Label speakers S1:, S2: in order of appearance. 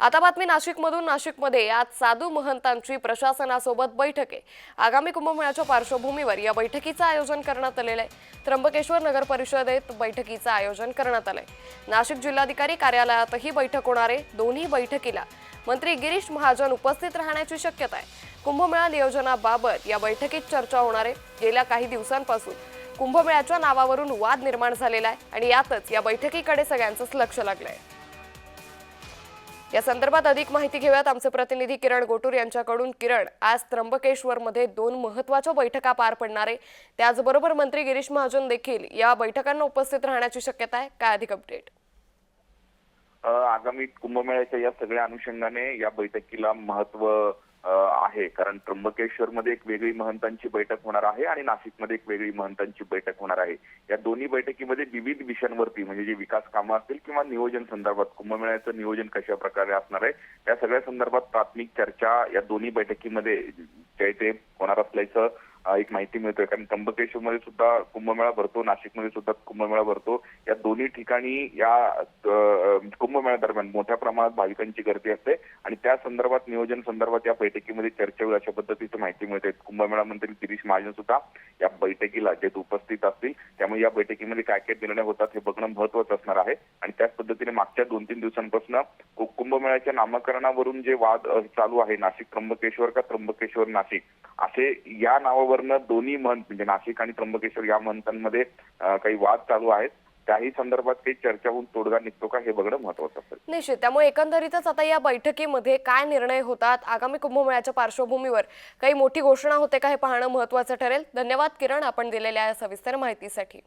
S1: आता बातमी नाशिकमधून. नाशिकमध्ये आज साधू महंतांची प्रशासनासोबत बैठक. आहे आगामी कुंभमेळ्याच्या पार्श्वभूमीवर या बैठकीचं आयोजन करण्यात आलेलं आहे. त्र्यंबकेश्वर नगर परिषदेत बैठकीचं आयोजन करण्यात आलंय. नाशिक जिल्हाधिकारी कार्यालयातही बैठक होणार आहे. दोन्ही बैठकीला मंत्री गिरीश महाजन उपस्थित राहण्याची शक्यता आहे. कुंभमेळा नियोजनाबाबत या बैठकीत चर्चा होणार आहे. गेल्या काही दिवसांपासून कुंभमेळ्याच्या नावावरून वाद निर्माण झालेला आहे आणि यातच या बैठकीकडे सगळ्यांचंच लक्ष लागलं आहे या संदर्भात अधिक माहिती घेऊयात. आमचे प्रतिनिधी किरण गोटूर यांच्याकडून. किरण आज त्र्यंबकेश्वरमध्ये दोन महत्त्वाच्या बैठका पार पडणार आहे. त्याचबरोबर मंत्री गिरीश महाजन देखील या बैठकांना उपस्थित राहण्याची शक्यता आहे. काय अधिक अपडेट
S2: आगामी कुंभमेळ्याच्या या सगळ्या अनुषंगाने या बैठकीला महत्त्व आहे. कारण त्र्यंबकेश्वर मध्ये एक वेगळी महंतांची बैठक होणार आहे आणि नाशिकमध्ये एक वेगळी महंतांची बैठक होणार आहे. या दोन्ही बैठकीमध्ये विविध विषयांवरती म्हणजे जे विकास कामं असतील किंवा नियोजन संदर्भात कुंभमेळ्याचं नियोजन कशा प्रकारे असणार आहे त्या सगळ्या संदर्भात प्राथमिक चर्चा या दोन्ही बैठकीमध्ये जे ते होणार असल्याचं एक माहिती मिळतोय. कारण त्र्यंबकेश्वरमध्ये सुद्धा कुंभमेळा भरतो नाशिकमध्ये सुद्धा कुंभमेळा भरतो. या दोन्ही ठिकाणी या कुंभमेळा कुंभमेळ्या दरम्यान मोठ्या प्रमाणात भाविकांची गर्दी असते. आणि त्या संदर्भात नियोजन संदर्भात या बैठकीमध्ये चर्चा होईल अशा पद्धतीची माहिती मिळते. कुंभमेळा मंत्री गिरीश महाजन सुद्धा या बैठकीला जे उपस्थित असतील. त्यामुळे या बैठकीमध्ये काय काय निर्णय होतात हे बघणं महत्वाचं असणार आहे. आणि त्याच पद्धतीने मागच्या दोन तीन दिवसांपासून कुंभमेळ्याच्या नामकरणावरून जे वाद चालू आहे नाशिक त्र्यंबकेश्वर का त्र्यंबकेश्वर नाशिक असे या नावावर वरनं दोन्ही महंत म्हणजे नाशिक आणि त्र्यंबकेश्वर या महंतांमध्ये काही वाद चालू आहेत. त्याही संदर्भात काही चर्चा होऊन तोडगा निघतो का हे बघणं महत्वाचं असेल.
S1: निश्चित. त्यामुळे एकंदरीतच आता या बैठकीमध्ये काय निर्णय होतात? आगामी कुंभमेळ्याच्या पार्श्वभूमीवर काही मोठी घोषणा होते का हे पाहणं महत्वाचं ठरेल? धन्यवाद किरण आपण दिलेल्या या सविस्तर माहितीसाठी.